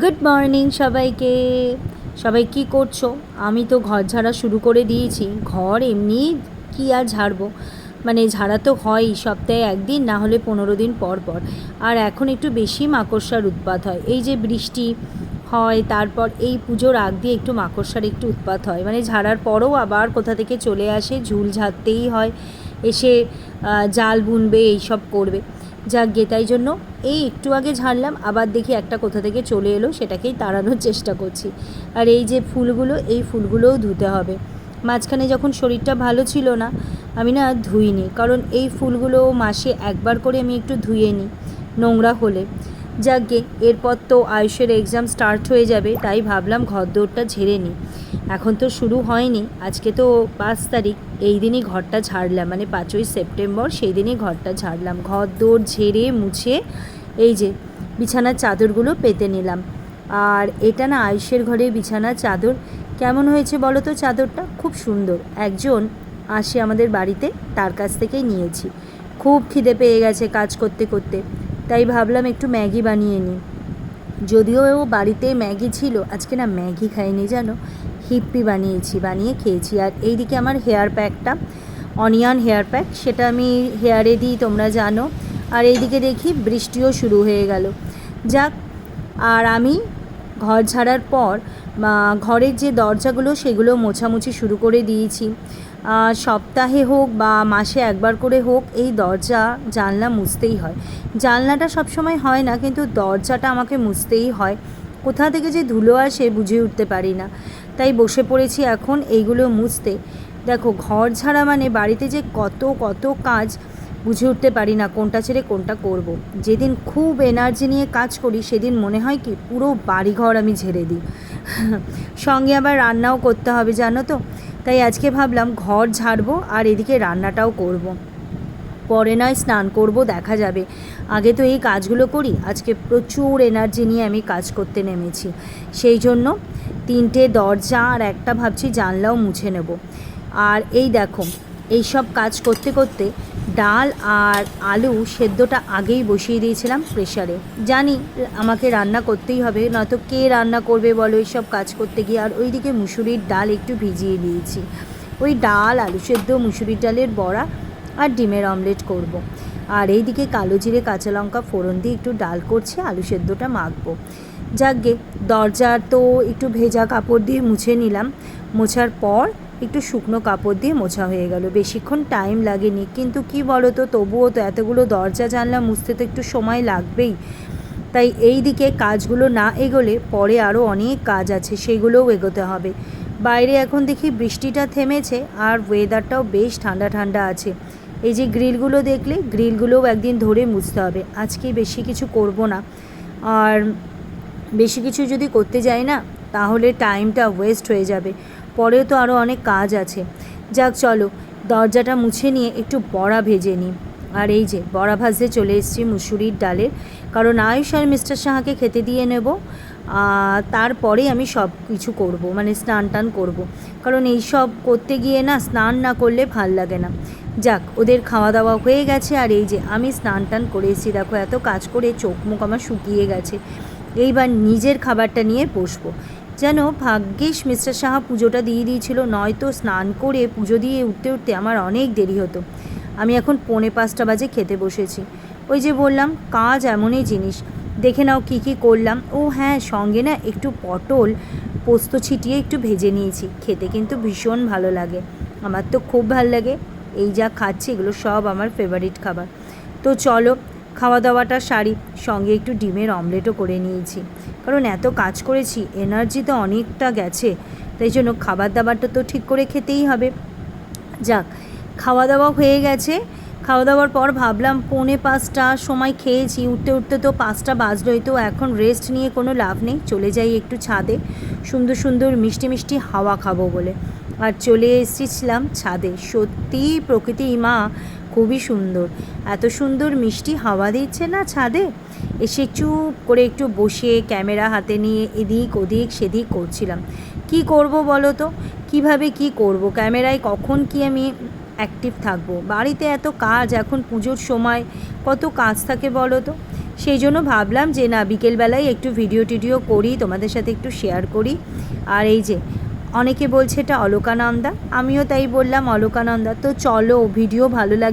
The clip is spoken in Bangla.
গুড মর্নিং সবাইকে। সবাই কি করছ? আমি তো ঘর ঝাড়া শুরু করে দিয়েছি। ঘর এমনি কি আর ঝাড়বো? মানে ঝাড়া তো হয়ই সপ্তাহে একদিন, না হলে পনেরো দিন পর পর। আর এখন একটু বেশি মাকড়সার উৎপাত হয়। এই যে বৃষ্টি হয়, তারপর এই পুজোর আগ দিয়ে একটু মাকড়সার একটু উৎপাত হয়। মানে ঝাড়ার পরও আবার কোথা থেকে চলে আসে, ঝুল ঝাড়তেই হয়। এসে জাল বুনবে, এইসব করবে। গে তাই জন্য। এই একটু আগে ঝাড়লাম, আবার দেখি একটা কোথা থেকে চলে এলো, সেটাকেই তাড়ানোর চেষ্টা করছি। আর এই যে ফুলগুলো, এই ফুলগুলোও ধুতে হবে। মাঝখানে যখন শরীরটা ভালো ছিল না, আমি না ধুইনি, কারণ এই ফুলগুলো মাসে একবার করে আমি একটু ধুয়ে নিই, নোংরা হলে। যাকগে এরপর তো আয়ুষের এক্সাম স্টার্ট হয়ে যাবে, তাই ভাবলাম ঘর দৌড়টা ঝেড়ে নিই। এখন তো শুরু হয়নি। আজকে তো পাঁচ তারিখ। এই দিনই ঘরটা ঝাড়লাম। মানে পাঁচই সেপ্টেম্বর, সেই দিনই ঘরটা ঝাড়লাম। ঘর দৌড় ঝেড়ে মুছে এই যে বিছানার চাদরগুলো পেতে নিলাম। আর এটা না আয়ুষের ঘরে বিছানার চাদর। কেমন হয়েছে বলো তো চাদরটা? খুব সুন্দর। একজন আসে আমাদের বাড়িতে, তার কাছ থেকেই নিয়েছি। খুব খিদে পেয়ে গেছে কাজ করতে করতে। তাই ভাবলাম একটু ম্যাগি বানিয়ে নিই। যদিও ও বাড়িতে ম্যাগি ছিল, আজকে না ম্যাগি খাইনি জানো? হিপ্পি বানিয়েছি, বানিয়ে খেয়েছি। আর এইদিকে আমার হেয়ার প্যাকটা, অনিয়ন হেয়ার প্যাক, সেটা আমি হেয়ারে দিই, তোমরা জানো। আর এইদিকে দেখি বৃষ্টিও শুরু হয়ে গেল। যাক, আর আমি ঘর ঝাড়ার পর ঘরের যে দরজাগুলো, সেগুলো মোছামুছি শুরু করে দিয়েছি। সপ্তাহে হোক বা মাসে একবার করে হোক, এই দরজা, জানলা মুছতেই হয়। জানলাটা সবসময় হয় না, কিন্তু দরজাটা আমাকে মুছতেই হয়। কোথা থেকে যে ধুলো আসে, বুঝে উঠতে পারি না। তাই বসে পড়েছি এখন এইগুলো মুছতে দেখো, ঘর ঝাড়া মানে বাড়িতে যে কত কত কাজ বুঝে উঠতে পারি না কোনটা ছেড়ে কোনটা করব। যেদিন খুব এনার্জি নিয়ে কাজ করি, সেদিন মনে হয় কি পুরো বাড়িঘর আমি ঝেড়ে দিই সঙ্গে আবার রান্নাও করতে হবে, জানো তো তাই আজকে ভাবলাম ঘর ঝাড়বো আর এদিকে রান্নাটাও করব। পরে নয়, স্নান করব, দেখা যাবে। আগে তো এই কাজগুলো করি, আজকে প্রচুর এনার্জি নিয়ে আমি কাজ করতে নেমেছি। সেই জন্য তিনটে দরজা আর একটা ভাবছি জানলাও মুছে নেব। আর এই দেখো, এই সব কাজ করতে করতে ডাল আর আলু সেদ্ধটা আগেই বসিয়ে দিয়েছিলাম প্রেশারে জানি, আমাকে রান্না করতেই হবে, নয়তো কে রান্না করবে বলো এইসব কাজ করতে গিয়ে। আর ওইদিকে মুসুরির ডাল একটু ভিজিয়ে দিয়েছি। ওই ডাল, আলু সেদ্ধ, মুসুরির ডালের বড়া আর ডিমের অমলেট করব। আর এইদিকে কালো জিরে, কাঁচা লঙ্কা ফোড়ন দিয়ে একটু ডাল করছি, আলু সেদ্ধটা মাখবো। যাকগে, দরজার তো একটু ভেজা কাপড় দিয়ে মুছে নিলাম। মোছার পর একটু শুকনো কাপড় দিয়ে মোছা হয়ে গেল। বেশিক্ষণ টাইম লাগেনি, কিন্তু কি বলো তো তবুও তো এতগুলো দরজা, জানলা মুছতে তো একটু সময় লাগবেই। তাই এই দিকে কাজগুলো না এগোলে পরে আরও অনেক কাজ আছে, সেগুলোও এগোতে হবে। বাইরে এখন দেখি বৃষ্টিটা থেমেছে, আর ওয়েদারটাও বেশ ঠান্ডা ঠান্ডা আছে। এই যে গ্রিলগুলো দেখলে, গ্রিলগুলোও একদিন ধরে মুছতে হবে। আজকে বেশি কিছু করব না। আর বেশি কিছু যদি করতে যাই না, তাহলে টাইমটা ওয়েস্ট হয়ে যাবে। পরেও তো আরও অনেক কাজ আছে। যাক, চলো, দরজাটা মুছে নিয়ে একটু বড়া ভেজে নিই। আর এই যে, বড়া ভাজতে চলে এসেছি মুসুরির ডালের। কারণ আয়ুষ আর মিস্টার সাহাকে খেতে দিয়ে নেব। তারপরে আমি সব কিছু করব মানে স্নান টান করব। কারণ এই সব করতে গিয়ে না, স্নান না করলে ভালো লাগে না। যাক, ওদের খাওয়া দাওয়া হয়ে গেছে আর এই যে আমি স্নান টান করে এসেছি, দেখো এত কাজ করে চোখ মুখ আমার শুকিয়ে গেছে। এইবার নিজের খাবারটা নিয়ে বসবো। যেন ভাগ্যিস মিস্টার সাহা পুজোটা দিয়ে দিয়েছিল, নয়তো স্নান করে পুজো দিয়ে উঠতে উঠতে আমার অনেক দেরি হতো। আমি এখন পৌনে পাঁচটা বাজে খেতে বসেছি। ওই যে বললাম, কাজ এমনই জিনিস। দেখে নাও কী কী করলাম। ও হ্যাঁ সঙ্গে না একটু পটল পোস্ত ছিটিয়ে একটু ভেজে নিয়েছি। খেতে কিন্তু ভীষণ ভালো লাগে। আমার তো খুব ভালো লাগে। এই যা খাচ্ছি এগুলো সব আমার ফেভারিট খাবার। তো চলো খাওয়া দাওয়াটা সারি, সঙ্গে একটু ডিমের অমলেটও করে নিয়েছি। কারণ এত কাজ করেছি এনার্জি তো অনেকটা গেছে, তাই জন্য খাবার দাবারটা তো ঠিক করে খেতেই হবে। যাক খাওয়া দাওয়া হয়ে গেছে। খাওয়া দাওয়ার পর ভাবলাম পৌনে পাঁচটা সময় খেয়েছি, উঠতে উঠতে তো পাঁচটা বাজলোই, তো এখন রেস্ট নিয়ে কোনো লাভ নেই, চলে যাই একটু ছাদে, সুন্দর সুন্দর মিষ্টি মিষ্টি হাওয়া খাব বলে। আর চলে এসেছিলাম ছাদে। সত্যি প্রকৃতি মা, খুবই সুন্দর। এত সুন্দর মিষ্টি হাওয়া দিচ্ছে না ছাদে? এসে চুপ করে একটু বসে ক্যামেরা হাতে নিয়ে এদিক ওদিক সেদিক করছিলাম। কি করব বলো তো? কীভাবে কি করব? ক্যামেরায় কখন কি আমি অ্যাক্টিভ থাকব? বাড়িতে এত কাজ, এখন পুজোর সময় কত কাজ থাকে বলো তো? সেই জন্য ভাবলাম যে না, বিকেলবেলায় একটু ভিডিও টিডিও করি, তোমাদের সাথে একটু শেয়ার করি। আর এই যে অনেকে বলছে এটা অলোকানন্দা আমিও তাই বললাম অলোকানন্দা। তো চলো ভিডিও ভালো লাগে